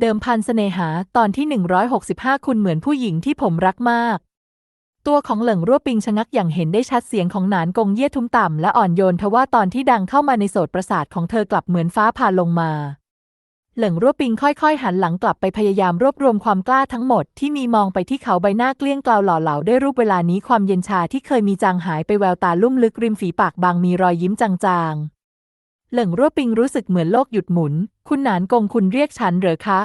เดิมพันเสน่หาตอนที่ 165 คุณเหมือนผู้หญิงที่ผมรักมาก ตัวของเหลิงรั่วปิงชะงักอย่างเห็นได้ชัดเสียงของหนานกงเย่ทุ้มต่ำและอ่อนโยนทว่าตอนที่ดังเข้ามาในโสตประสาทของเธอกลับเหมือนฟ้าผ่าลงมา เหลิงรั่วปิงค่อยๆ หันหลังกลับไปพยายามรวบรวมความกล้าทั้งหมดที่มีมองไปที่เขาใบหน้าเกลี้ยงกลาวหล่อเหลาด้วยรูปเวลานี้ความเย็นชาที่เคยมีจางหายไปแววตาลุ่มลึกริมฝีปากบางมีรอยยิ้มจางๆ เหลิงรั่วปิงรู้สึกเหมือนโลกหยุดหมุน คุณหนานกงคุณเรียกฉันเหรอคะ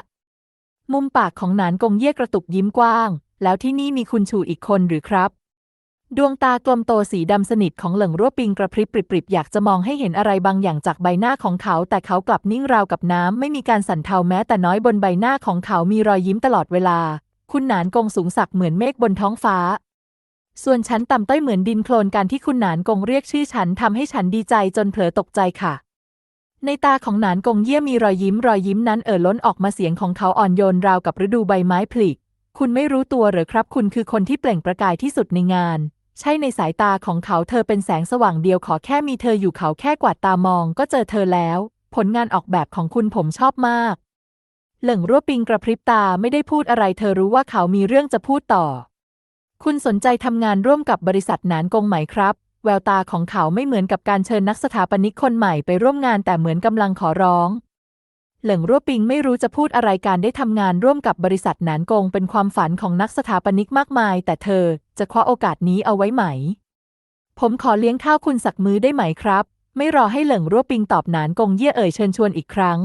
มุมปากของหนานกงเย่กระตุกยิ้มกว้าง แล้วที่นี่มีคุณชูอีกคนหรือครับ ดวงตากลมโตสีดำสนิทของเหลิงรั่วปิงกระพริบปริบๆอยากจะมองให้เห็นอะไรบางอย่างจากใบหน้าของเขา แต่เขากลับนิ่งราวกับน้ำไม่มีการสั่นเทาแม้แต่น้อยบนใบหน้าของเขามีรอยยิ้มตลอดเวลา คุณหนานกงสูงสักเหมือนเมฆบนท้องฟ้าส่วนฉันต่ำต้อยเหมือนดินโคลนการที่คุณหนานกงเรียกชื่อฉันทำให้ฉันดีใจจนเผลอตกใจค่ะ ในตาของหนานกงเยี่ยมีรอยยิ้มรอยยิ้มนั้นเอ่อล้นออกมาเสียงของเขาอ่อนโยนราวกับฤดูใบไม้ผลิคุณไม่รู้ตัวหรือครับ คุณคือคนที่เปล่งประกายที่สุดในงาน ใช่ในสายตาของเขาเธอเป็นแสงสว่างเดียวขอแค่มีเธออยู่เขาแค่กวาดตามองก็เจอเธอแล้ว ผลงานออกแบบของคุณผมชอบมาก เหลิงรั่วปิงกระพริบตาไม่ได้พูดอะไร เธอรู้ว่าเขามีเรื่องจะพูดต่อ คุณสนใจทำงานร่วมกับบริษัทหนานกงไหมครับ แววตาของเขาไม่เหมือนกับการเชิญนักสถาปนิกคนใหม่ไปร่วมงานแต่เหมือนกำลังขอร้อง เหลิงรั่วปิงไม่รู้จะพูดอะไรการได้ทำงานร่วมกับบริษัทหนานกงเป็นความฝันของนักสถาปนิกมากมาย แต่เธอจะคว้าโอกาสนี้เอาไว้ไหม ผมขอเลี้ยงข้าวคุณสักมื้อได้ไหมครับ ไม่รอให้เหลิงรั่วปิงตอบหนานกงเย่เอ่ยเชิญชวนอีกครั้ง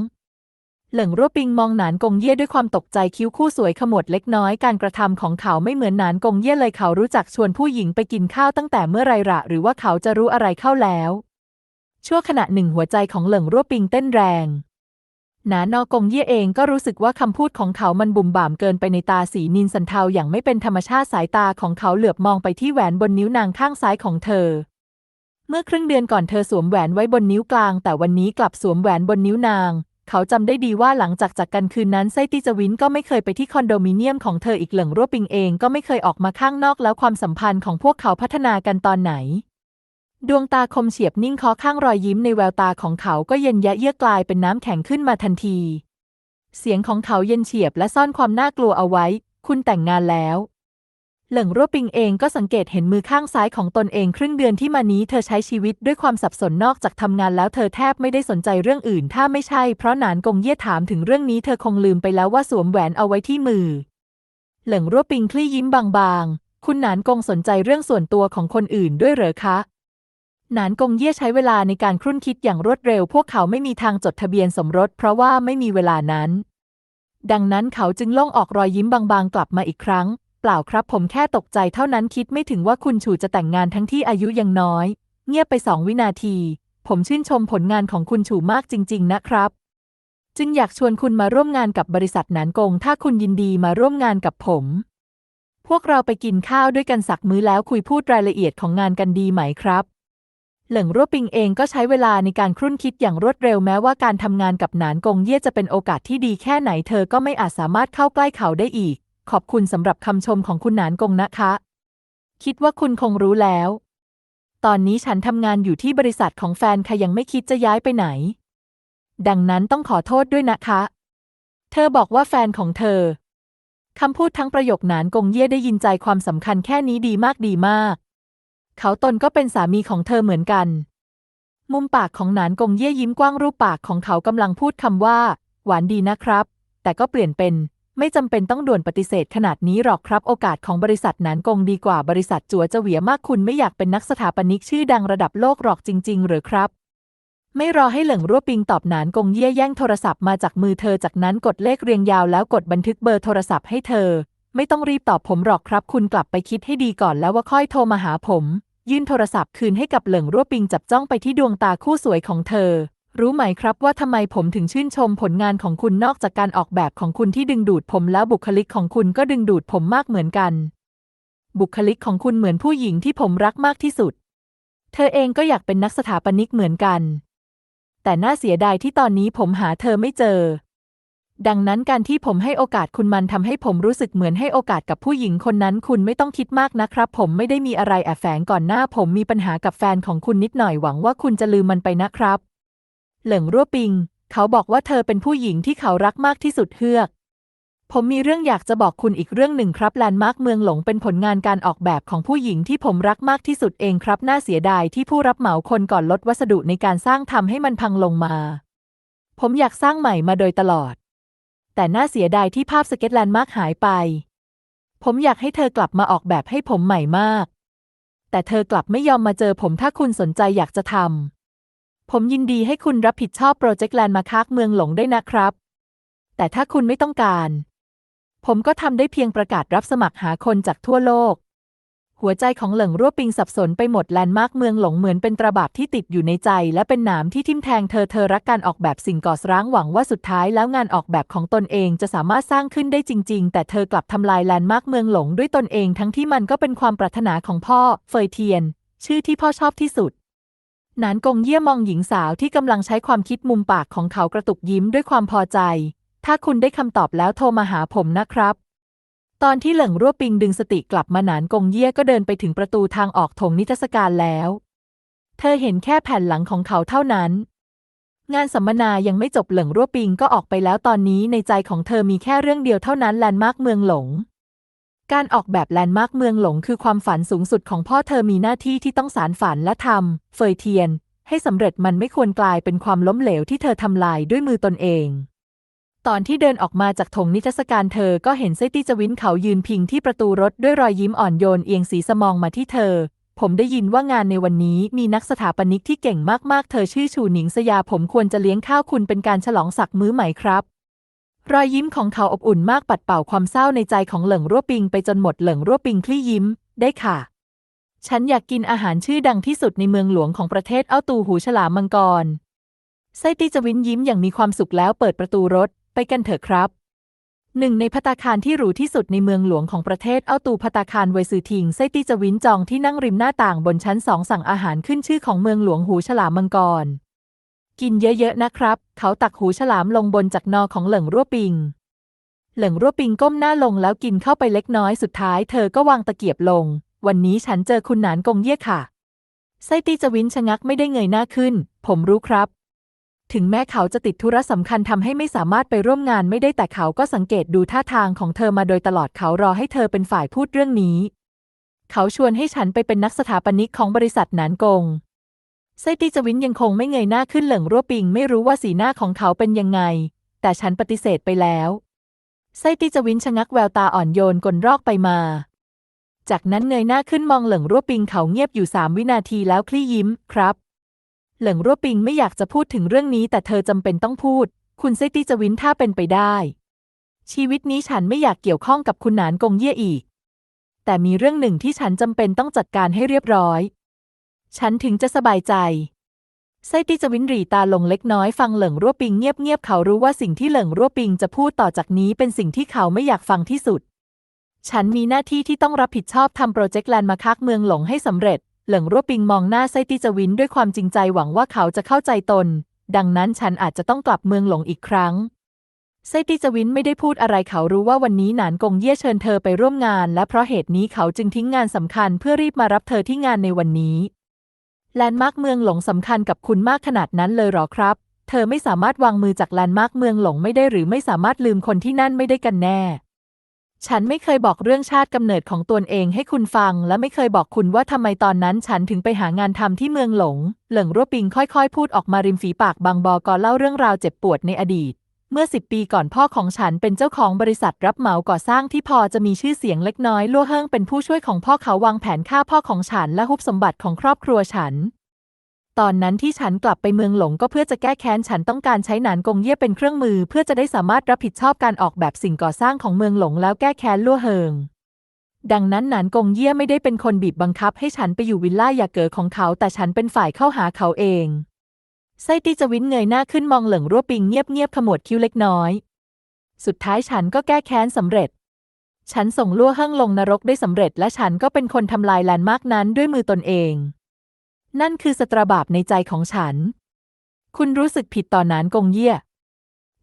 เหลิงรั่วปิงมองหนานกงเย่ด้วยความตกใจคิ้วคู่สวยขมวดเล็กน้อยการกระทำของเขาไม่เหมือนหนานกงเย่เลยเขารู้จักชวนผู้หญิงไปกินข้าวตั้งแต่เมื่อไรละหรือว่าเขาจะรู้อะไรเข้าแล้ว ชั่วขณะหนึ่งหัวใจของเหลิงรั่วปิงเต้นแรงหนานอกงเย่เองก็รู้สึกว่าคำพูดของเขามันบุ่มบ่ามเกินไปในตาสีนินสันเทาอย่างไม่เป็นธรรมชาติสายตาของเขาเหลือบมองไปที่แหวนบนนิ้วนางข้างซ้ายของเธอ เมื่อครึ่งเดือนก่อนเธอสวมแหวนไว้บนนิ้วกลาง แต่วันนี้กลับสวมแหวนบนนิ้วนาง เขาจำได้ดีว่าหลังจากจากกันคืนนั้นไซติจวินก็ไม่เคยไปที่คอนโดมิเนียมของเธออีกเหลิงรั่วปิงเองก็ไม่เคยออกมาข้างนอกแล้วความสัมพันธ์ของพวกเขาพัฒนากันตอนไหน ดวงตาคมเฉียบนิ่งคอข้างรอยยิ้มในแววตาของเขาก็เย็นยะเยือกกลายเป็นน้ำแข็งขึ้นมาทันที เสียงของเขาเย็นเฉียบและซ่อนความน่ากลัวเอาไว้ คุณแต่งงานแล้ว เหลิงรั่วปิงเองก็สังเกตเห็นมือข้างซ้ายของตนเองครึ่งเดือนที่มานี้เธอใช้ชีวิตด้วยความสับสนนอกจากทำงานแล้วเธอแทบไม่ได้สนใจเรื่องอื่น ถ้าไม่ใช่เพราะหนานกงเย่ถามถึงเรื่องนี้เธอคงลืมไปแล้วว่าสวมแหวนเอาไว้ที่มือ เหลิงรั่วปิงคลี่ยิ้มบางๆ คุณหนานกงสนใจเรื่องส่วนตัวของคนอื่นด้วยเหรอคะหนานกงเย่ใช้เวลาในการครุ่นคิดอย่างรวดเร็ว พวกเขาไม่มีทางจดทะเบียนสมรส เพราะว่าไม่มีเวลานั้น ดังนั้นเขาจึงล่องออกรอยยิ้มบางๆ กลับมาอีกครั้ง ปล่าครับ ผมแค่ตกใจเท่านั้นคิดไม่ถึงว่าคุณฉูจะแต่งงานทั้งที่อายุยังน้อย เงียบไปสองวินาที ผมชื่นชมผลงานของคุณฉูมากจริง ๆ นะครับ จึงอยากชวนคุณมาร่วมงานกับบริษัทหนานกง ถ้าคุณยินดีมาร่วมงานกับผม พวกเราไปกินข้าวด้วยกันสักมื้อแล้วคุยพูดรายละเอียดของงานกันดีไหมครับเหลิงรั่วปิงเองก็ใช้เวลาในการครุ่นคิดอย่างรวดเร็วแม้ว่าการทำงานกับหนานกงเย่จะเป็นโอกาสที่ดีแค่ไหนเธอก็ไม่อาจสามารถเข้าใกล้เขาได้อีก ขอบคุณสำหรับคำชมของคุณหนานกงนะคะ คิดว่าคุณคงรู้แล้ว ตอนนี้ฉันทำงานอยู่ที่บริษัทของแฟนค่ะยังไม่คิดจะย้ายไปไหน ดังนั้นต้องขอโทษด้วยนะคะ เธอบอกว่าแฟนของเธอคำพูดทั้งประโยคหนานกงเย่ได้ยินใจความสำคัญแค่นี้ดีมากดีมาก เขาตนก็เป็นสามีของเธอเหมือนกัน มุมปากของหนานกงเย่ยิ้มกว้างรูปปากของเขากำลังพูดคำว่า หวานดีนะครับ แต่ก็เปลี่ยนเป็น ไม่จำเป็นต้องด่วนปฏิเสธขนาดนี้หรอกครับ โอกาสของบริษัทหนานกงดีกว่าบริษัทจัวจะเหวียมากคุณไม่อยากเป็นนักสถาปนิกชื่อดังระดับโลกหรอกจริง ๆ หรือครับ ไม่รอให้เหลิงรั่วปิงตอบหนานกงเย่แย่งโทรศัพท์มาจากมือเธอจากนั้นกดเลขเรียงยาวแล้วกดบันทึกเบอร์โทรศัพท์ให้เธอ ไม่ต้องรีบตอบผมหรอกครับ คุณกลับไปคิดให้ดีก่อนแล้วว่าค่อยโทรมาหาผม ยื่นโทรศัพท์คืนให้กับเหลิงรั่วปิงจับจ้องไปที่ดวงตาคู่สวยของเธอ รู้ไหมครับว่าทำไมผมถึงชื่นชมผลงานของคุณนอกจากการออกแบบของคุณที่ดึงดูดผมแล้วบุคลิกของคุณก็ดึงดูดผมมากเหมือนกัน บุคลิกของคุณเหมือนผู้หญิงที่ผมรักมากที่สุด เธอเองก็อยากเป็นนักสถาปนิกเหมือนกัน แต่น่าเสียดายที่ตอนนี้ผมหาเธอไม่เจอ ดังนั้นการที่ผมให้โอกาสคุณมันทำให้ผมรู้สึกเหมือนให้โอกาสกับผู้หญิงคนนั้น คุณไม่ต้องคิดมากนะครับ ผมไม่ได้มีอะไรแอบแฝงก่อนหน้า ผมมีปัญหากับแฟนของคุณนิดหน่อยหวังว่าคุณจะลืมมันไปนะครับ เหลิงรั่วปิง เขาบอกว่าเธอเป็นผู้หญิงที่เขารักมากที่สุดเฮือก ผมมีเรื่องอยากจะบอกคุณอีกเรื่องหนึ่งครับแลนด์มาร์คเมืองหลงเป็นผลงานการออกแบบของผู้หญิงที่ผมรักมากที่สุดเองครับ น่าเสียดายที่ผู้รับเหมาคนก่อนลดวัสดุในการสร้างทำให้มันพังลงมา ผมอยากสร้างใหม่มาโดยตลอด แต่น่าเสียดายที่ภาพสเก็ตแลนด์มาร์คหายไป ผมอยากให้เธอกลับมาออกแบบให้ผมใหม่มาก แต่เธอกลับไม่ยอมมาเจอผมถ้าคุณสนใจอยากจะทำ ผมยินดีให้คุณรับผิดชอบโปรเจกต์แลนด์มาร์คเมืองหลงได้นะครับ แต่ถ้าคุณไม่ต้องการ ผมก็ทำได้เพียงประกาศรับสมัครหาคนจากทั่วโลก หัวใจของเหลิงรั่วปิงสับสนไปหมดแลนด์มาร์คเมืองหลงเหมือนเป็นตราบาปที่ติดอยู่ในใจ และเป็นหนามที่ทิ่มแทงเธอเธอรักการออกแบบสิ่งก่อสร้างหวังว่าสุดท้ายแล้วงานออกแบบของตนเองจะสามารถสร้างขึ้นได้จริง ๆ แต่เธอกลับทำลายแลนด์มาร์คเมืองหลงด้วยตนเองทั้งที่มันก็เป็นความปรารถนาของพ่อเฟยเทียน ชื่อที่พ่อชอบที่สุด นานกงเยี่ยมองหญิงสาวที่กำลังใช้ความคิดมุมปากของเขากระตุกยิ้มด้วยความพอใจ ถ้าคุณได้คำตอบแล้วโทรมาหาผมนะครับ ตอนที่เหลิงรั่วปิงดึงสติกลับมาหนานกงเยี่ยก็เดินไปถึงประตูทางออกถงนิทรรศการแล้ว เธอเห็นแค่แผ่นหลังของเขาเท่านั้น งานสัมมนายังไม่จบเหลิงรั่วปิงก็ออกไปแล้วตอนนี้ในใจของเธอมีแค่เรื่องเดียวเท่านั้นแลนด์มาร์คเมืองหลง การออกแบบแลนด์มาร์คเมืองหลงคือความฝันสูงสุดของพ่อเธอมีหน้าที่ที่ต้องสารฝันและทำเฟยเทียน ให้สำเร็จมันไม่ควรกลายเป็นความล้มเหลวที่เธอทำลายด้วยมือตนเอง ตอนที่เดินออกมาจากถงนิทรรศการเธอก็เห็นไซตี้จวินเขายืนพิงที่ประตูรถด้วยรอยยิ้มอ่อนโยนเอียงสีสมองมาที่เธอ ผมได้ยินว่างานในวันนี้มีนักสถาปนิกที่เก่งมากๆ เธอชื่อชูหนิงสยาผมควรจะเลี้ยงข้าวคุณเป็นการฉลองสักมื้อใหม่ครับ รอยยิ้มของเขาอบอุ่นมากปัดเป่าความเศร้าในใจของเหลิงรั่วปิงไปจนหมดเหลิงรั่วปิงคลี่ยิ้ม ได้ค่ะ ฉันอยากกินอาหารชื่อดังที่สุดในเมืองหลวงของประเทศเอ้าตูหูฉลามมังกร ไซตี้จวินยิ้มอย่างมีความสุขแล้วเปิดประตูรถ ไปกันเถอะครับ หนึ่งในพัตาคารที่หรูที่สุดในเมืองหลวงของประเทศเอ้าตูพัตาคารเวซือทิงไซตี้จวินจองที่นั่งริมหน้าต่างบนชั้นสองสั่งอาหารขึ้นชื่อของเมืองหลวงหูฉลามมังกร กินเยอะๆนะครับ เขาตักหูฉลามลงบนจากนอของเหลิงรั่วปิง เหลิงรั่วปิงก้มหน้าลงแล้วกินเข้าไปเล็กน้อยสุดท้ายเธอก็วางตะเกียบลง วันนี้ฉันเจอคุณหนานกงเยี่ยค่ะ ไซตี้จวินชะงักไม่ได้เงยหน้าขึ้น ผมรู้ครับถึงแม้เขาจะติดธุระสำคัญทำให้ไม่สามารถไปร่วมงานไม่ได้แต่เขาก็สังเกตดูท่าทางของเธอมาโดยตลอดเขารอให้เธอเป็นฝ่ายพูดเรื่องนี้ เขาชวนให้ฉันไปเป็นนักสถาปนิกของบริษัทหนานกง ไซตี้จวินยังคงไม่เงยหน้าขึ้นเหลิงรั่วปิง ไม่รู้ว่าสีหน้าของเขาเป็นยังไง แต่ฉันปฏิเสธไปแล้วไซตี้จวินชะงักแววตาอ่อนโยนกลนรอกไปมา จากนั้นเงยหน้าขึ้นมองเหลิงรั่วปิงเขาเงียบอยู่สามวินาทีแล้วคลี่ยิ้มครับ เหลิงรั่วปิงไม่อยากจะพูดถึงเรื่องนี้ แต่เธอจำเป็นต้องพูด คุณไซตี้จวินถ้าเป็นไปได้ ชีวิตนี้ฉันไม่อยากเกี่ยวข้องกับคุณหนานกงเยี่ยอีก แต่มีเรื่องหนึ่งที่ฉันจำเป็นต้องจัดการให้เรียบร้อย ฉันถึงจะสบายใจไซตี้จวินรีตาลงเล็กน้อยฟังเหลิงรั่วปิงเงียบๆเขารู้ว่าสิ่งที่เหลิงรั่วปิงจะพูดต่อจากนี้เป็นสิ่งที่เขาไม่อยากฟังที่สุด ฉันมีหน้าที่ที่ต้องรับผิดชอบทำโปรเจกต์แลนด์มาคักเมืองหลงให้สำเร็จ เหลิงรั่วปิงมองหน้าไซตี้จวินด้วยความจริงใจหวังว่าเขาจะเข้าใจตน ดังนั้นฉันอาจจะต้องกลับเมืองหลงอีกครั้งไซตี้จวินไม่ได้พูดอะไรเขารู้ว่าวันนี้หนานกงเย่เชิญเธอไปร่วมงาน และเพราะเหตุนี้เขาจึงทิ้งงานสำคัญเพื่อรีบมารับเธอที่งานในวันนี้ แลนด์มาร์คเมืองหลงสำคัญกับคุณมากขนาดนั้นเลยหรอครับ เธอไม่สามารถวางมือจากแลนด์มาร์คเมืองหลงไม่ได้หรือไม่สามารถลืมคนที่นั่นไม่ได้กันแน่ ฉันไม่เคยบอกเรื่องชาติกำเนิดของตนเองให้คุณฟัง และไม่เคยบอกคุณว่าทำไมตอนนั้นฉันถึงไปหางานทำที่เมืองหลง เหลิงรั่วปิงค่อยๆ พูดออกมาริมฝีปากบางบอกอเล่าเรื่องราวเจ็บปวดในอดีต เมื่อสิบปีก่อนพ่อของฉันเป็นเจ้าของบริษัทรับเหมาก่อสร้างที่พอจะมีชื่อเสียงเล็กน้อยลั่วเฮิงเป็นผู้ช่วยของพ่อเขาวางแผนฆ่าพ่อของฉันและฮุบสมบัติของครอบครัวฉัน ตอนนั้นที่ฉันกลับไปเมืองหลงก็เพื่อจะแก้แค้นฉันต้องการใช้หนานกงเย่เป็นเครื่องมือ เพื่อจะได้สามารถรับผิดชอบการออกแบบสิ่งก่อสร้างของเมืองหลงแล้วแก้แค้นลั่วเฮิงดังนั้นหนานกงเย่ไม่ได้เป็นคนบีบบังคับให้ฉันไปอยู่วิลล่ายาเก๋อของเขา แต่ฉันเป็นฝ่ายเข้าหาเขาเอง ไซตี้จวินเงยหน้าขึ้นมองเหลิงรั่วปิงเงียบๆขมวดคิ้วเล็กน้อย สุดท้ายฉันก็แก้แค้นสำเร็จ ฉันส่งลั่วเฮิงลงนรกได้สำเร็จ และฉันก็เป็นคนทำลายแลนด์มาร์กนั้นด้วยมือตนเอง นั่นคือสตราบาปในใจของฉัน คุณรู้สึกผิดต่อนานกงเยี่ย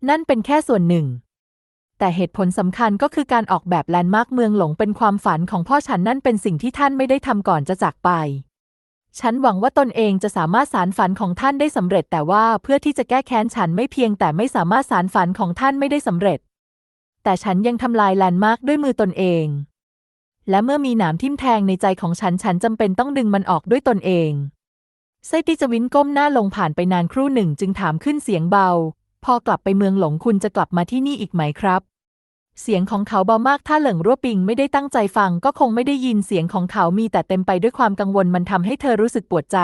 นั่นเป็นแค่ส่วนหนึ่ง แต่เหตุผลสำคัญก็คือการออกแบบแลนด์มาร์กเมืองหลงเป็นความฝันของพ่อฉันนั่นเป็นสิ่งที่ท่านไม่ได้ทำก่อนจะจากไป ฉันหวังว่าตนเองจะสามารถสารฝันของท่านได้สำเร็จ แต่ว่าเพื่อที่จะแก้แค้นฉันไม่เพียงแต่ไม่สามารถสารฝันของท่านไม่ได้สำเร็จ แต่ฉันยังทำลายแลนด์มาร์กด้วยมือตนเอง และเมื่อมีหนามทิ่มแทงในใจของฉันฉันจำเป็นต้องดึงมันออกด้วยตนเองไซติจวินก้มหน้าลงผ่านไปนานครู่หนึ่งจึงถามขึ้นเสียงเบา พอกลับไปเมืองหลงคุณจะกลับมาที่นี่อีกไหมครับ เสียงของเขาเบามากถ้าเหลิงรั่วปิงไม่ได้ตั้งใจฟังก็คงไม่ได้ยินเสียงของเขามีแต่เต็มไปด้วยความกังวลมันทำให้เธอรู้สึกปวดใจ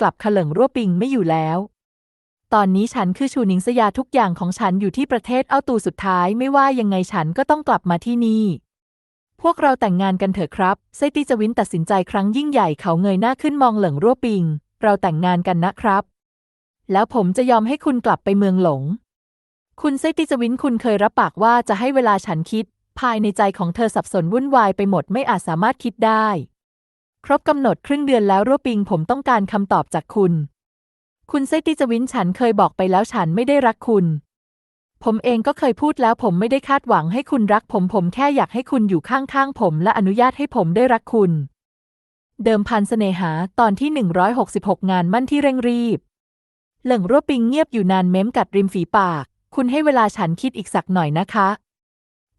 กลับเขลิงรั่วปิงไม่อยู่แล้ว ตอนนี้ฉันคือชูนิงสยาทุกอย่างของฉันอยู่ที่ประเทศเอาตูสุดท้ายไม่ว่ายังไงฉันก็ต้องกลับมาที่นี่ พวกเราแต่งงานกันเถอะครับไซติจวินตัดสินใจครั้งยิ่งใหญ่เขาเงยหน้าขึ้นมองเหลิงรั่วปิง เราแต่งงานกันนะครับ แล้วผมจะยอมให้คุณกลับไปเมืองหลง คุณไซติจวินคุณเคยรับปากว่าจะให้เวลาฉันคิด ภายในใจของเธอสับสนวุ่นวายไปหมดไม่อาจสามารถคิดได้ ครบกำหนดครึ่งเดือนแล้วรั่วปิงผมต้องการคำตอบจากคุณ คุณไซติจวินฉันเคยบอกไปแล้วฉันไม่ได้รักคุณ ผมเองก็เคยพูดแล้วผมไม่ได้คาดหวังให้คุณรักผมผมแค่อยากให้คุณอยู่ข้างๆผม และอนุญาตให้ผมได้รักคุณ เดิมพันเสน่หาตอนที่ 166 งานมั่นที่เร่งรีบ เหลิงรั่วปิงเงียบอยู่นานเม้มกัดริมฝีปาก คุณให้เวลาฉันคิดอีกสักหน่อยนะคะ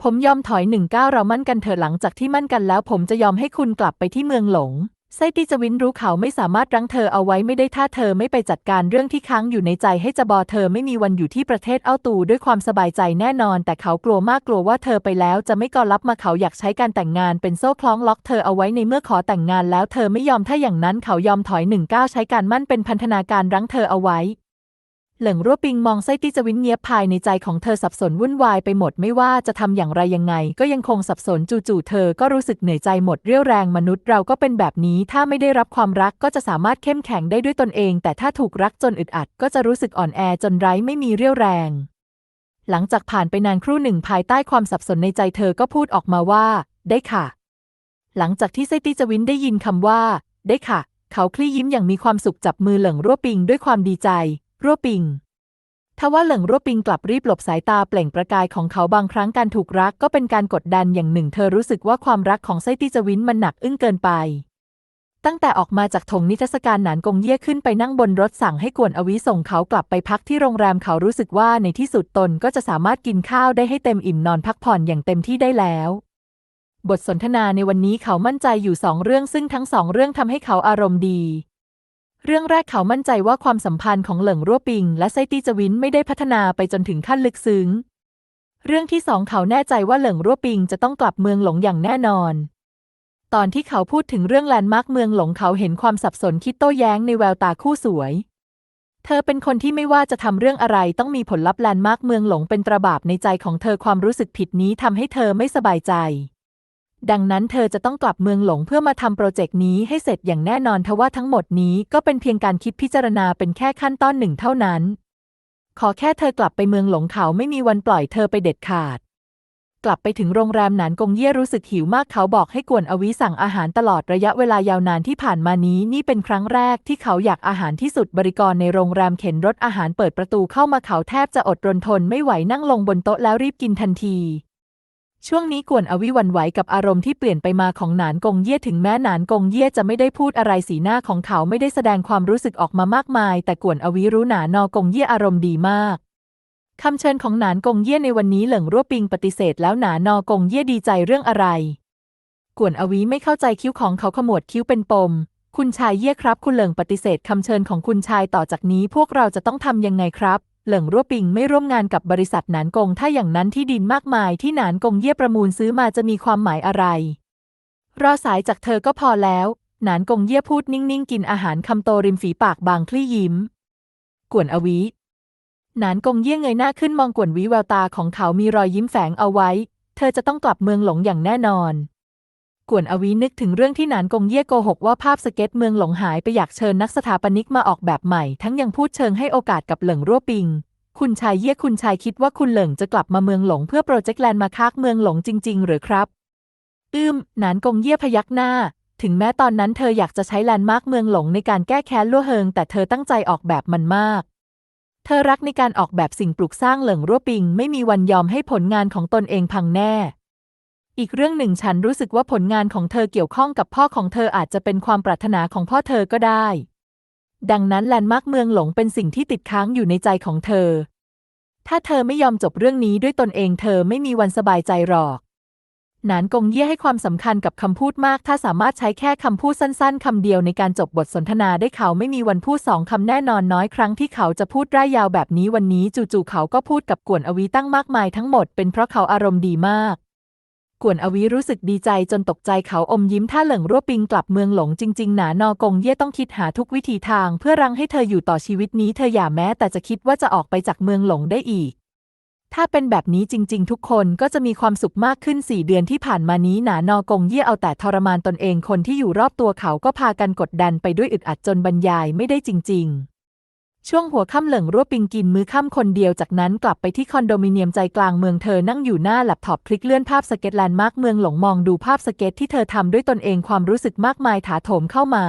ผมยอมถอยหนึ่งก้าวเรามั่นกันเถอะหลังจากที่มั่นกันแล้วผมจะยอมให้คุณกลับไปที่เมืองหลงไซติจวินรู้เขาไม่สามารถรั้งเธอเอาไว้ไม่ได้ถ้าเธอไม่ไปจัดการเรื่องที่ค้างอยู่ในใจให้จะบอเธอไม่มีวันอยู่ที่ประเทศเอ้าตูด้วยความสบายใจแน่นอน แต่เขากลัวมากกลัวว่าเธอไปแล้วจะไม่กอรับมาเขาอยากใช้การแต่งงานเป็นโซ่คล้องล็อกเธอเอาไว้ในเมื่อขอแต่งงานแล้วเธอไม่ยอมถ้าอย่างนั้นเขายอมถอยหนึ่งก้าวใช้การมั่นเป็นพันธนาการรั้งเธอเอาไว้ เหลิงรั่วปิงมองไส้ติจวินเงียบภายในใจของเธอสับสนวุ่นวายไปหมดไม่ว่าจะทำอย่างไรยังไง ก็ยังคงสับสนจู่ๆเธอก็รู้สึกเหนื่อยใจหมดเรี่ยวแรงมนุษย์เราก็เป็นแบบนี้ ถ้าไม่ได้รับความรักก็จะสามารถเข้มแข็งได้ด้วยตนเอง แต่ถ้าถูกรักจนอึดอัด ก็จะรู้สึกอ่อนแอจนไร้ไม่มีเรี่ยวแรง หลังจากผ่านไปนานครู่หนึ่งภายใต้ความสับสนในใจเธอก็พูดออกมาว่า ได้ค่ะ หลังจากที่ไซติจวินได้ยินคำว่า ได้ค่ะ เขาคลี่ยิ้มอย่างมีความสุขจับมือเหลิงรั่วปิงด้วยความดีใจ รั่วปิงทว่าเหลิงรั่วปิงกลับรีบหลบสายตาเปล่งประกายของเขาบางครั้งการถูกรักก็เป็นการกดดันอย่างหนึ่ง เธอรู้สึกว่าความรักของไซติจวินมันหนักอึ้งเกินไป ตั้งแต่ออกมาจากถงนิทรรศการหนานกงเย่ขึ้นไปนั่งบนรถสั่งให้กวนอวิส่งเขากลับไปพักที่โรงแรมเขารู้สึกว่าในที่สุดตนก็จะสามารถกินข้าวได้ให้เต็มอิ่มนอนพักผ่อนอย่างเต็มที่ได้แล้วบทสนทนาในวันนี้เขามั่นใจอยู่สองเรื่องซึ่งทั้งสองเรื่องทำให้เขาอารมณ์ดี เรื่องแรกเขามั่นใจว่าความสัมพันธ์ของเหลิงรั่วปิง และไซตี้จวินไม่ได้พัฒนาไปจนถึงขั้นลึกซึ้ง เรื่องที่สองเขาแน่ใจว่าเหลิงรั่วปิงจะต้องกลับเมืองหลงอย่างแน่นอน ตอนที่เขาพูดถึงเรื่องแลนด์มาร์กเมืองหลงเขาเห็นความสับสนคิดโต้แย้งในแววตาคู่สวย เธอเป็นคนที่ไม่ว่าจะทำเรื่องอะไรต้องมีผลลัพธ์แลนด์มาร์กเมืองหลงเป็นตราบาปในใจของเธอความรู้สึกผิดนี้ทำให้เธอไม่สบายใจ ดังนั้นเธอจะต้องกลับเมืองหลงเพื่อมาทำโปรเจกต์นี้ให้เสร็จอย่างแน่นอนทว่าทั้งหมดนี้ก็เป็นเพียงการคิดพิจารณาเป็นแค่ขั้นตอนหนึ่งเท่านั้น ขอแค่เธอกลับไปเมืองหลงเขาไม่มีวันปล่อยเธอไปเด็ดขาด กลับไปถึงโรงแรมหนานกงเย่รู้สึกหิวมากเขาบอกให้กวนอวิสั่งอาหารตลอดระยะเวลายาวนานที่ผ่านมานี้นี่เป็นครั้งแรกที่เขาอยากอาหารที่สุดบริกรในโรงแรมเข็นรถอาหารเปิดประตูเข้ามาเขาแทบจะอดรนทนไม่ไหวนั่งลงบนโต๊ะแล้วรีบกินทันที ช่วงนี้กวนอวิวันไหวกับอารมณ์ที่เปลี่ยนไปมาของหนานกงเย่ถึงแม้หนานกงเย่จะไม่ได้พูดอะไรสีหน้าของเขาไม่ได้แสดงความรู้สึกออกมามากมาย แต่กวนอวิรู้หนานอกงเย่อารมณ์ดีมากคำเชิญของหนานกงเย่ในวันนี้เหลิงรั่วปิงปฏิเสธแล้วหนานอกงเย่ดีใจเรื่องอะไร กวนอวิไม่เข้าใจคิ้วของเขาขมวดคิ้วเป็นปม คุณชายเย่ครับ คุณเหลิงปฏิเสธคำเชิญของคุณชายต่อจากนี้พวกเราจะต้องทำยังไงครับ เหลิงรั่วปิงไม่ร่วมงานกับบริษัทหนานกง ถ้าอย่างนั้นที่ดินมากมายที่หนานกงเย่ประมูลซื้อมาจะมีความหมายอะไร รอสายจากเธอก็พอแล้ว หนานกงเย่พูดนิ่งๆ กินอาหารคำโตริมฝีปากบางคลี่ยิ้ม กวนอวิหนานกงเย่เงยหน้าขึ้นมองกวนวิแววตาของเขามีรอยยิ้มแฝงเอาไว้ เธอจะต้องกลับเมืองหลงอย่างแน่นอน กวนอวีนึกถึงเรื่องที่หนานกงเย่โกหกว่าภาพสเก็ตเมืองหลงหายไปอยากเชิญนักสถาปนิกมาออกแบบใหม่ ทั้งยังพูดเชิงให้โอกาสกับเหลิงรั่วปิง คุณชายเย่คุณชายคิดว่าคุณเหลิงจะกลับมาเมืองหลงเพื่อโปรเจกต์แลนด์มาคากเมืองหลงจริง ๆ หรือครับ อืมหนานกงเย่พยักหน้า ถึงแม้ตอนนั้นเธออยากจะใช้แลนด์มาร์กเมืองหลงในการแก้แค้นลั่วเฮิง แต่เธอตั้งใจออกแบบมันมากเธอรักในการออกแบบสิ่งปลูกสร้างเหลิงรั่วปิง ไม่มีวันยอมให้ผลงานของตนเองพังแน่ อีกเรื่องหนึ่งฉันรู้สึกว่าผลงานของเธอเกี่ยวข้องกับพ่อของเธออาจจะเป็นความปรารถนาของพ่อเธอก็ได้ ดังนั้นแลนด์มาร์คเมืองหลงเป็นสิ่งที่ติดค้างอยู่ในใจของเธอ ถ้าเธอไม่ยอมจบเรื่องนี้ด้วยตนเองเธอไม่มีวันสบายใจหรอกนานกงเย่ให้ความสำคัญกับคำพูดมาก ถ้าสามารถใช้แค่คำพูดสั้นๆคำเดียวในการจบบทสนทนาได้เขาไม่มีวันพูดสองคำแน่นอนน้อยครั้งที่เขาจะพูดร่ายยาวแบบนี้วันนี้จู่ๆเขาก็พูดกับกวนอวีตั้งมากมายทั้งหมดเป็นเพราะเขาอารมณ์ดีมาก กวนอวีรู้สึกดีใจจนตกใจเขาอมยิ้มถ้าเหลิงรั่วปิงกลับเมืองหลงจริง ๆ หนานอกงเย่ต้องคิดหาทุกวิธีทาง เพื่อรังให้เธออยู่ต่อชีวิตนี้เธออย่าแม้ แต่จะคิดว่าจะออกไปจากเมืองหลงได้อีก ถ้าเป็นแบบนี้จริง ๆ ทุกคนก็จะมีความสุขมากขึ้นสี่เดือนที่ผ่านมานี้หนานอกงเย่เอาแต่ทรมานตนเองคนที่อยู่รอบตัวเขาก็พากันกดดันไปด้วยอึดอัดจนบรรยายไม่ได้จริง ๆ ช่วงหัวค่ำเหลิงรั่วปิงกินมื้อค่ำคนเดียวจากนั้นกลับไปที่คอนโดมิเนียมใจกลางเมืองเธอนั่งอยู่หน้าแล็ปท็อปคลิกเลื่อนภาพสเก็ตแลนด์มาร์คเมืองหลงมองดูภาพสเก็ตที่เธอทำด้วยตนเองความรู้สึกมากมายถาโถมเข้ามา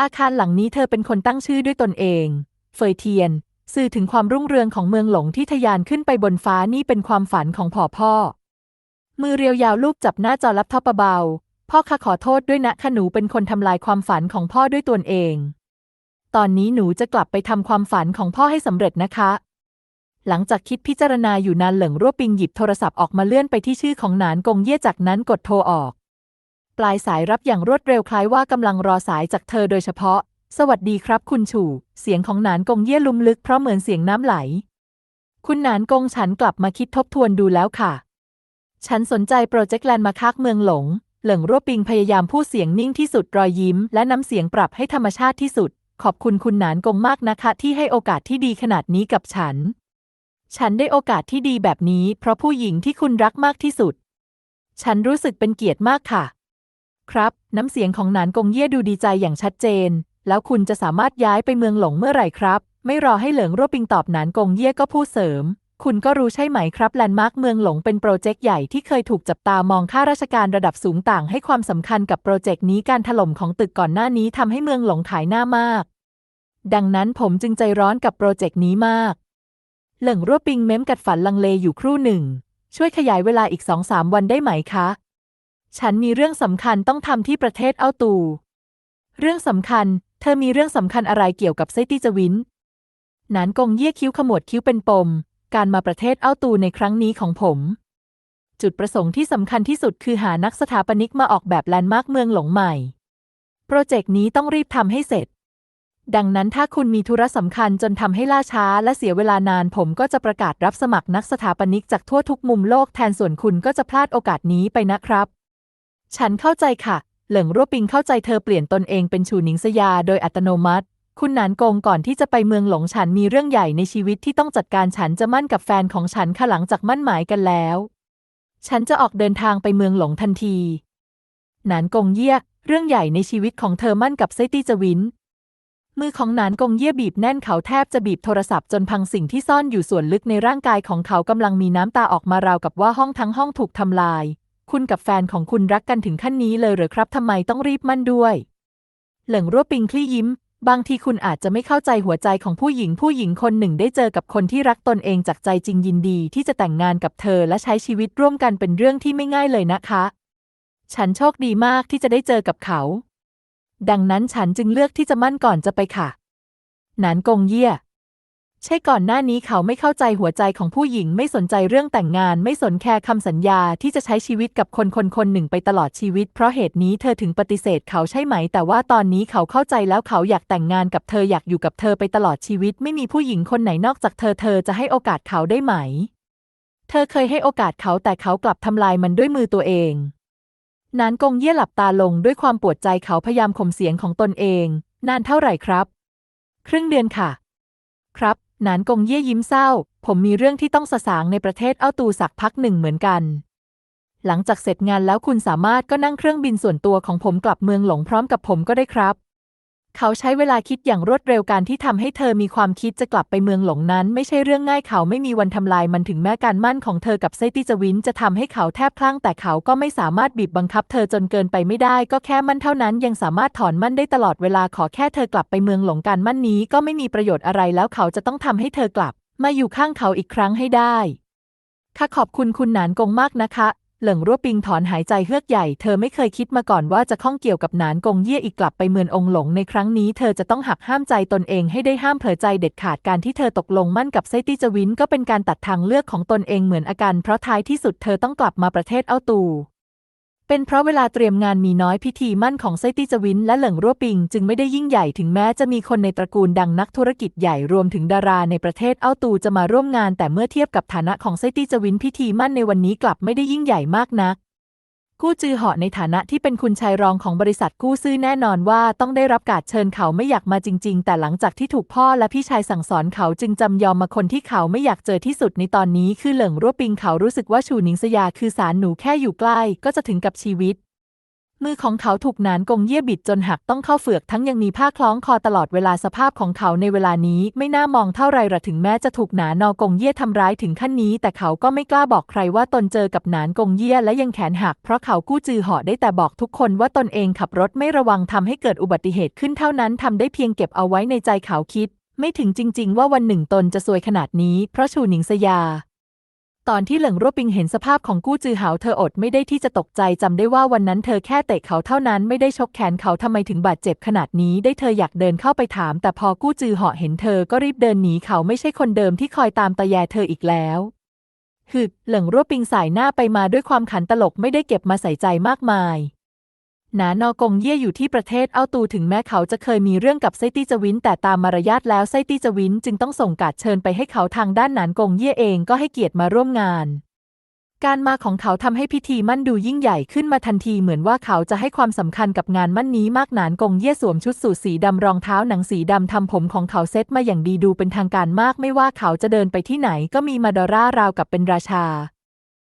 อาคารหลังนี้เธอเป็นคนตั้งชื่อด้วยตนเอง เฟยเทียน สื่อถึงความรุ่งเรืองของเมืองหลงที่ทะยานขึ้นไปบนฟ้านี่เป็นความฝันของพ่อพ่อ มือเรียวยาวลูบจับหน้าจอแล็ปท็อปเบาๆพ่อข้าขอโทษด้วยนะข้าหนูเป็นคนทำลายความฝันของพ่อด้วยตนเอง ตอนนี้หนูจะกลับไปทำความฝันของพ่อให้สำเร็จนะคะ หลังจากคิดพิจารณาอยู่นานเหลิงรั่วปิงหยิบโทรศัพท์ออกมาเลื่อนไปที่ชื่อของหนานกงเย่จากนั้นกดโทรออก ปลายสายรับอย่างรวดเร็วคล้ายว่ากำลังรอสายจากเธอโดยเฉพาะ สวัสดีครับคุณฉู่ เสียงของหนานกงเย่ลุ่มลึกเพราะเหมือนเสียงน้ำไหล คุณหนานกงฉันกลับมาคิดทบทวนดูแล้วค่ะ ฉันสนใจโปรเจกต์แลนด์มาคักเมืองหลง เหลิงรั่วปิงพยายามพูดเสียงนิ่งที่สุดรอยยิ้ม และน้ำเสียงปรับให้ธรรมชาติที่สุด ขอบคุณคุณหนานกงมากนะคะ ที่ให้โอกาสที่ดีขนาดนี้กับฉัน ฉันได้โอกาสที่ดีแบบนี้ เพราะผู้หญิงที่คุณรักมากที่สุด ฉันรู้สึกเป็นเกียรติมากค่ะ ครับ น้ำเสียงของหนานกงเย่ดูดีใจอย่างชัดเจน แล้วคุณจะสามารถย้ายไปเมืองหลงเมื่อไหร่ครับ ไม่รอให้เหลิงร่วปิงตอบหนานกงเย่ก็พูดเสริม คุณก็รู้ใช่ไหมครับแลนด์มาร์คเมืองหลงเป็นโปรเจกต์ใหญ่ที่เคยถูกจับตามองข้าราชการระดับสูงต่างให้ความสำคัญกับโปรเจกต์นี้การถล่มของตึกก่อนหน้านี้ทำให้เมืองหลงขายหน้ามาก ดังนั้นผมจึงใจร้อนกับโปรเจกต์นี้มาก เหลิงรั่วปิงเม้มกัดฝันลังเลอยู่ครู่หนึ่ง ช่วยขยายเวลาอีกสองสามวันได้ไหมคะ ฉันมีเรื่องสำคัญต้องทำที่ประเทศเอาตู เรื่องสำคัญ เธอมีเรื่องสำคัญอะไรเกี่ยวกับไซตี้จวินนานกงเยี่ยคิ้วขมวดคิ้วเป็นปม การมาประเทศเอ้าตูในครั้งนี้ของผม จุดประสงค์ที่สำคัญที่สุดคือหานักสถาปนิกมาออกแบบแลนด์มาร์คเมืองหลงใหม่ โปรเจกต์นี้ต้องรีบทำให้เสร็จ ดังนั้นถ้าคุณมีธุระสำคัญจนทำให้ล่าช้าและเสียเวลานาน ผมก็จะประกาศรับสมัครนักสถาปนิกจากทั่วทุกมุมโลกแทนส่วนคุณก็จะพลาดโอกาสนี้ไปนะครับ ฉันเข้าใจค่ะ เหลิงรั่วปิงเข้าใจเธอเปลี่ยนตนเองเป็นชูหนิงสยาโดยอัตโนมัติ คุณหนานกงก่อนที่จะไปเมืองหลงฉันมีเรื่องใหญ่ในชีวิตที่ต้องจัดการฉันจะมั่นกับแฟนของฉันค่ะหลังจากมั่นหมายกันแล้ว ฉันจะออกเดินทางไปเมืองหลงทันที หนานกงเยี่ยเรื่องใหญ่ในชีวิตของเธอมั่นกับไซตี้จวิน มือของหนานกงเยี่ยบีบแน่นเขาแทบจะบีบโทรศัพท์จนพังสิ่งที่ซ่อนอยู่ส่วนลึกในร่างกายของเขากำลังมีน้ำตาออกมาราวกับว่าห้องทั้งห้องถูกทำลาย คุณกับแฟนของคุณรักกันถึงขั้นนี้เลยหรือครับทำไมต้องรีบมั่นด้วย เหลิงรั่วปิงคลี่ยิ้ม บางทีคุณอาจจะไม่เข้าใจหัวใจของผู้หญิง ผู้หญิงคนหนึ่งได้เจอกับคนที่รักตนเองจากใจจริงยินดี ที่จะแต่งงานกับเธอและใช้ชีวิตร่วมกันเป็นเรื่องที่ไม่ง่ายเลยนะคะ ฉันโชคดีมากที่จะได้เจอกับเขา ดังนั้นฉันจึงเลือกที่จะมั่นก่อนจะไปค่ะ หนานกงเยี่ย ใช่ก่อนหน้านี้เขาไม่เข้าใจหัวใจของผู้หญิงไม่สนใจเรื่องแต่งงาน ไม่สนแคร์คำสัญญาที่จะใช้ชีวิตกับคนคนคนหนึ่งไปตลอดชีวิต เพราะเหตุนี้เธอถึงปฏิเสธเขาใช่ไหม แต่ว่าตอนนี้เขาเข้าใจแล้วเขาอยากแต่งงานกับเธออยากอยู่กับเธอไปตลอดชีวิต ไม่มีผู้หญิงคนไหนนอกจากเธอเธอจะให้โอกาสเขาได้ไหม เธอเคยให้โอกาสเขาแต่เขากลับทำลายมันด้วยมือตัวเองนานกงเยี่ยหลับตาลงด้วยความปวดใจเขาพยายามข่มเสียงของตนเอง นานเท่าไหร่ครับ ครึ่งเดือนค่ะ ครับ นานกงเย่ยิ้มเศร้า ผมมีเรื่องที่ต้องสะสางในประเทศเอ้าตูสักพักหนึ่งเหมือนกัน หลังจากเสร็จงานแล้วคุณสามารถก็นั่งเครื่องบินส่วนตัวของผมกลับเมืองหลงพร้อมกับผมก็ได้ครับ เขาใช้เวลาคิดอย่างรวดเร็วการที่ทำให้เธอมีความคิดจะกลับไปเมืองหลงนั้น ไม่ใช่เรื่องง่ายเขาไม่มีวันทำลายมันถึงแม้การมั่นของเธอกับไซติจวินจะทำให้เขาแทบคลั่งแต่เขาก็ไม่สามารถบีบบังคับเธอจนเกินไปไม่ได้ ก็แค่มั่นเท่านั้นยังสามารถถอนมั่นได้ตลอดเวลาขอแค่เธอกลับไปเมืองหลงการมั่นนี้ก็ไม่มีประโยชน์อะไรแล้วเขาจะต้องทำให้เธอกลับ มาอยู่ข้างเขาอีกครั้งให้ได้ค่ะขอบคุณคุณหนานกงมากนะคะ เหลิงรั่วปิงถอนหายใจเฮือกใหญ่ เธอไม่เคยคิดมาก่อนว่าจะข้องเกี่ยวกับหนานกงเยี่ยอีกกลับไปเมือนองหลงในครั้งนี้เธอจะต้องหักห้ามใจตนเองให้ได้ห้ามเผลอใจเด็ดขาดการที่เธอตกลงมั่นกับไซตี้จวินก็เป็นการตัดทางเลือกของตนเองเหมือนอาการเพราะท้ายที่สุดเธอต้องกลับมาประเทศเอาตู เป็นเพราะเวลาเตรียมงานมีน้อยพิธีมั่นของไซตี้จวินและเหลิงรั่วปิง จึงไม่ได้ยิ่งใหญ่ถึงแม้จะมีคนในตระกูลดังนักธุรกิจใหญ่รวมถึงดาราในประเทศเอ้าตูจะมาร่วมงาน แต่เมื่อเทียบกับฐานะของไซตี้จวินพิธีมั่นในวันนี้กลับไม่ได้ยิ่งใหญ่มากนัก กู้จือเหาะในฐานะที่เป็นคุณชายรองของบริษัทกู้ซื่อแน่นอนว่าต้องได้รับการเชิญเขาไม่อยากมาจริง ๆ แต่หลังจากที่ถูกพ่อและพี่ชายสั่งสอนเขาจึงจำยอมมาคนที่เขาไม่อยากเจอที่สุดในตอนนี้คือเหลิงรั่วปิงเขารู้สึกว่าชูหนิงสยาคือสารหนูแค่อยู่ใกล้ ก็จะถึงกับชีวิต มือของเขาถูกหนานกงเยี่ยบิดจนหักต้องเข้าเฝือกทั้งยังมีผ้าคล้องคอตลอดเวลาสภาพของเขาในเวลานี้ไม่น่ามองเท่าไรหรอกถึงแม้จะถูกหนานอกงเยี่ยทำร้ายถึงขั้นนี้ แต่เขาก็ไม่กล้าบอกใครว่าตนเจอกับหนานกงเยี่ยและยังแขนหักเพราะเขากู้จือหาะได้แต่บอกทุกคนว่าตนเองขับรถไม่ระวังทำให้เกิดอุบัติเหตุขึ้นเท่านั้นทำได้เพียงเก็บเอาไว้ในใจเขาคิด ไม่ถึงจริง ๆ ว่าวันหนึ่งตนจะซวยขนาดนี้ เพราะชูหนิงสยา ตอนที่เหลิงรั่วปิงเห็นสภาพของกู้จือเหาเธออดไม่ได้ที่จะตกใจจำได้ว่าวันนั้นเธอแค่เตะเขาเท่านั้นไม่ได้ชกแขนเขาทำไมถึงบาดเจ็บขนาดนี้ได้เธออยากเดินเข้าไปถาม แต่พอกู้จือเหาะเห็นเธอก็รีบเดินหนีเขาไม่ใช่คนเดิมที่คอยตามตะแยเธออีกแล้วหึเหลิงรั่วปิงสายหน้าไปมาด้วยความขันตลกไม่ได้เก็บมาใส่ใจมากมาย หนานอกงเย่อยู่ที่ประเทศเอาตูถึงแม้เขาจะเคยมีเรื่องกับไซตี้จวิน แต่ตามมารยาทแล้วไซตี้จวินจึงต้องส่งการดเชิญไปให้เขาทางด้านหนานกงเย่เองก็ให้เกียรติมาร่วมงาน การมาของเขาทำให้พิธีมั่นดูยิ่งใหญ่ขึ้นมาทันทีเหมือนว่าเขาจะให้ความสำคัญกับงานมั่นนี้มากหนานกงเย่สวมชุดสูทสีดำรองเท้าหนังสีดำทำผมของเขาเซ็ตมาอย่างดีดูเป็นทางการมากไม่ว่าเขาจะเดินไปที่ไหนก็มีมาดอร่าราวกับเป็นราชา